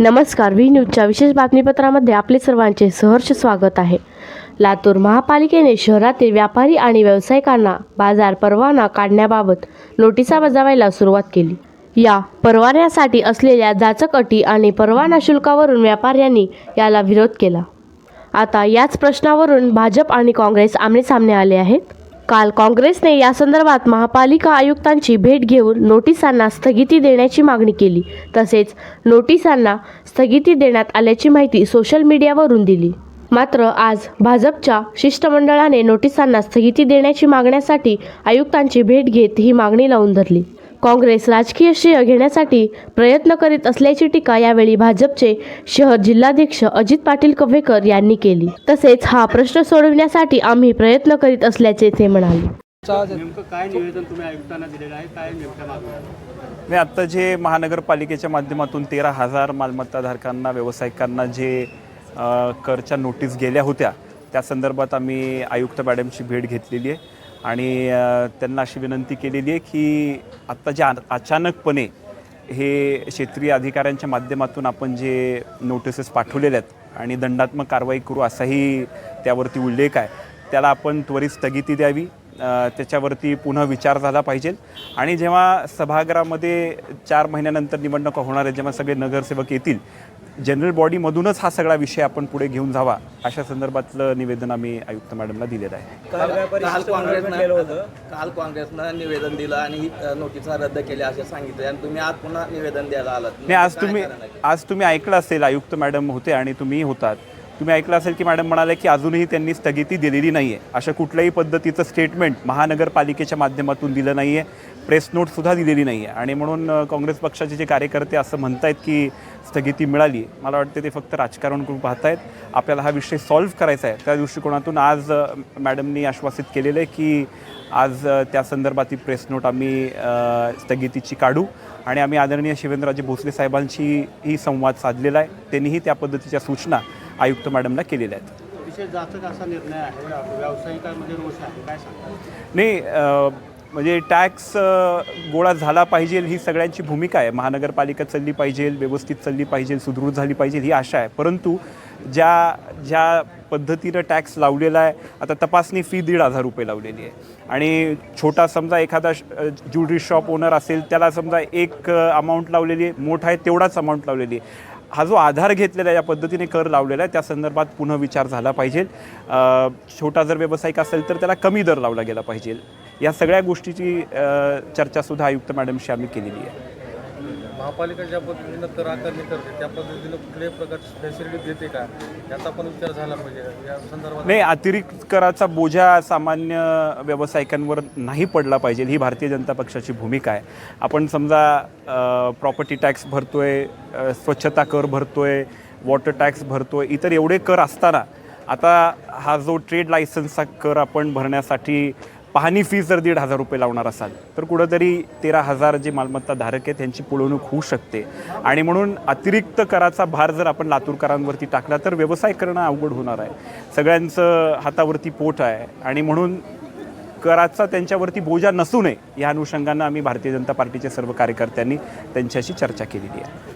नमस्कार व्ही न्यूजच्या विशेष बातमीपत्रामध्ये आपले सर्वांचे सहर्ष स्वागत आहे. लातूर महापालिकेने शहरातील व्यापारी आणि व्यावसायिकांना बाजार परवाना काढण्याबाबत नोटिसा बजावायला सुरुवात केली. या परवान्यासाठी असलेल्या जाचक अटी आणि परवाना शुल्कावरून व्यापाऱ्यांनी याला विरोध केला. आता याच प्रश्नावरून भाजप आणि काँग्रेस आमनेसामने आले आहेत. काल काँग्रेसने या संदर्भात महापालिका आयुक्तांची भेट घेऊन नोटिसांना स्थगिती देण्याची मागणी केली. तसेच नोटिसांना स्थगिती देण्यात आल्याची माहिती सोशल मीडियावरून दिली. मात्र आज भाजपच्या शिष्टमंडळाने नोटिसांना स्थगिती देण्याची मागण्यासाठी आयुक्तांची भेट घेत ही मागणी लावून धरली. काँग्रेस राजकीय श्रेय घेण्यासाठी प्रयत्न करीत असल्याची टीका यावेळी भाजपचे शहर जिल्हाध्यक्ष अजित पाटील कव्हेकर यांनी केली. तसेच हा प्रश्न सोडविण्यासाठी आम्ही प्रयत्न करीत असल्याचे ते म्हणाले. नेमकं काय निवेदन तुम्ही आयुक्तांना दिलेलं आहे? काय नेमक्या मागण्या मी आत्ता जे महानगरपालिकेच्या माध्यमातून तेरा हजार मालमत्ताधारकांना व्यावसायिकांना जे करच्या नोटीस गेल्या होत्या त्या संदर्भात आम्ही आयुक्त मॅडमची भेट घेतलेली आहे. आणि त्यांना अशी विनंती केलेली आहे की आत्ता जे अचानकपणे हे क्षेत्रीय अधिकाऱ्यांच्या माध्यमातून आपण जे नोटिसेस पाठवलेल्या आहेत आणि दंडात्मक कारवाई करू असाही त्यावरती उल्लेख आहे त्याला आपण त्वरित स्थगिती द्यावी. त्याच्यावरती पुन्हा विचार झाला पाहिजे. आणि जेव्हा सभागृहामध्ये चार महिन्यानंतर निवडणुका होणार आहेत जेव्हा सगळे नगरसेवक येतील जनरल बॉडीमधूनच हा सगळा विषय आपण पुढे घेऊन जावा अशा संदर्भातलं निवेदन आम्ही आयुक्त मॅडमला दिलेलं आहे. काल काल काँग्रेसनं काल काँग्रेसनं निवेदन दिलं आणि नोटिसा रद्द केल्या असे सांगितले आणि तुम्ही आज पुन्हा निवेदन द्यायला आलात. नाही आज तुम्ही? आज तुम्ही ऐकलं असेल आयुक्त मॅडम होते आणि तुम्ही होतात. तुम्ही ऐकलं असेल की मॅडम म्हणाले की अजूनही त्यांनी स्थगिती दिलेली नाही आहे अशा कुठल्याही पद्धतीचं स्टेटमेंट महानगरपालिकेच्या माध्यमातून दिलं नाही आहे प्रेस नोटसुद्धा दिलेली नाही आहे आणि म्हणून काँग्रेस पक्षाचे जे कार्यकर्ते असं म्हणत आहेत की स्थगिती मिळाली मला वाटते ते फक्त राजकारण करून पाहतायत. आपल्याला हा विषय सॉल्व्ह करायचा आहे. त्या दृष्टिकोनातून आज मॅडमनी आश्वासित केलेलं आहे की आज त्या संदर्भातील प्रेस नोट आम्ही स्थगितीची काढू. आणि आम्ही आदरणीय शिवेंद्रराजे भोसले साहेबांशी ही संवाद साधलेला आहे. त्यांनीही त्या पद्धतीच्या सूचना आयुक्त मॅडमला केलेल्या आहेत. नाही म्हणजे टॅक्स गोळा झाला पाहिजे ही सगळ्यांची भूमिका आहे. महानगरपालिका चालली पाहिजे व्यवस्थित चालली पाहिजे सुदृढ झाली पाहिजे ही आशा आहे. परंतु ज्या ज्या पद्धतीनं टॅक्स लावलेला आहे आता तपासणी फी दीड हजार रुपये लावलेली आहे. आणि छोटा समजा एखादा ज्युलरी शॉप ओनर असेल त्याला समजा एक अमाऊंट लावलेली आहे मोठा आहे तेवढाच अमाऊंट लावलेली आहे. हा जो आधार घेतलेला आहे या पद्धतीने कर लावलेला आहे त्या संदर्भात पुन्हा विचार झाला पाहिजे. छोटा जर व्यावसायिक असेल तर त्याला कमी दर लावला गेला पाहिजे. या सगळ्या गोष्टीची चर्चासुद्धा आयुक्त मॅडमशी आम्ही केलेली आहे. महापालिका ज्या पद्धतीनं कर आकारणी करते. त्या पद्धतीनं कुठल्याही प्रकारची फॅसिलिटी देते का? याचा पण विचार झाला पाहिजे. या संदर्भात नाही अतिरिक्त कराचा बोजा सामान्य व्यावसायिकांवर नाही पडला पाहिजे. ही भारतीय जनता पक्षाची भूमिका आहे. आपण समजा प्रॉपर्टी टॅक्स भरतोय स्वच्छता कर भरतोय वॉटर टॅक्स भरतोय इतर एवढे कर असताना आता हा जो ट्रेड लायसन्सचा कर आपण भरण्यासाठी पाहणी फी जर दीड हजार रुपये लावणार असाल तर कुठंतरी तेरा हजार जे मालमत्ता धारक आहेत त्यांची पुळवणूक होऊ शकते. आणि म्हणून अतिरिक्त कराचा भार जर आपण लातूरकरांवरती टाकला तर व्यवसाय करणं अवघड होणार आहे. सगळ्यांचं हातावरती पोट आहे. आणि म्हणून कराचा त्यांच्यावरती बोजा नसू नये या अनुषंगानं आम्ही भारतीय जनता पार्टीच्या सर्व कार्यकर्त्यांनी त्यांच्याशी चर्चा केलेली आहे.